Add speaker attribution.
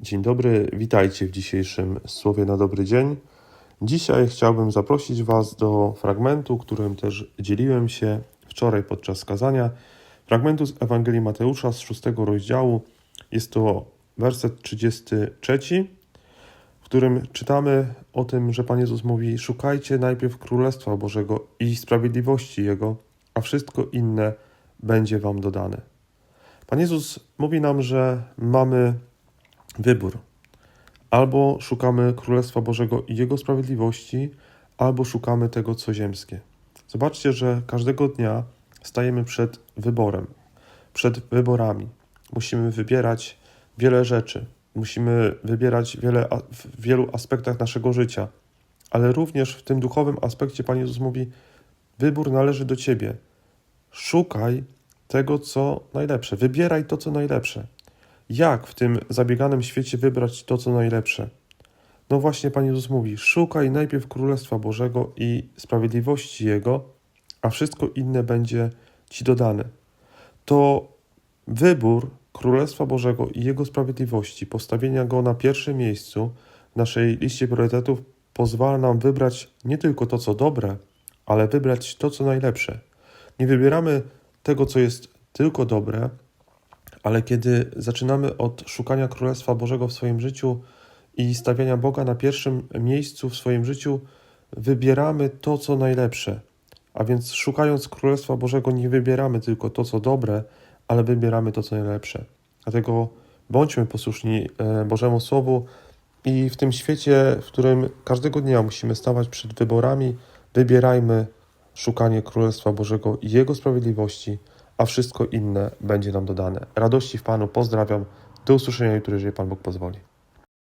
Speaker 1: Dzień dobry, witajcie w dzisiejszym Słowie na dobry dzień. Dzisiaj chciałbym zaprosić Was do fragmentu, którym też dzieliłem się wczoraj podczas kazania. Fragmentu z Ewangelii Mateusza z szóstego rozdziału. Jest to werset 33, w którym czytamy o tym, że Pan Jezus mówi: Szukajcie najpierw Królestwa Bożego i sprawiedliwości Jego, a wszystko inne będzie Wam dodane. Pan Jezus mówi nam, że mamy wybór. Albo szukamy Królestwa Bożego i Jego sprawiedliwości, albo szukamy tego, co ziemskie. Zobaczcie, że każdego dnia stajemy przed wyborem, przed wyborami. Musimy wybierać wiele rzeczy, musimy wybierać wiele, w wielu aspektach naszego życia, ale również w tym duchowym aspekcie Pan Jezus mówi: wybór należy do Ciebie. Szukaj tego, co najlepsze, wybieraj to, co najlepsze. Jak w tym zabieganym świecie wybrać to, co najlepsze? No właśnie Pan Jezus mówi: szukaj najpierw Królestwa Bożego i sprawiedliwości Jego, a wszystko inne będzie Ci dodane. To wybór Królestwa Bożego i Jego sprawiedliwości, postawienia Go na pierwszym miejscu w naszej liście priorytetów pozwala nam wybrać nie tylko to, co dobre, ale wybrać to, co najlepsze. Nie wybieramy tego, co jest tylko dobre, ale kiedy zaczynamy od szukania Królestwa Bożego w swoim życiu i stawiania Boga na pierwszym miejscu w swoim życiu, wybieramy to, co najlepsze. A więc szukając Królestwa Bożego, nie wybieramy tylko to, co dobre, ale wybieramy to, co najlepsze. Dlatego bądźmy posłuszni e, Bożemu Słowu i w tym świecie, w którym każdego dnia musimy stawać przed wyborami, wybierajmy szukanie Królestwa Bożego i Jego sprawiedliwości, a wszystko inne będzie nam dodane. Radości w Panu, pozdrawiam. Do usłyszenia jutro, jeżeli Pan Bóg pozwoli.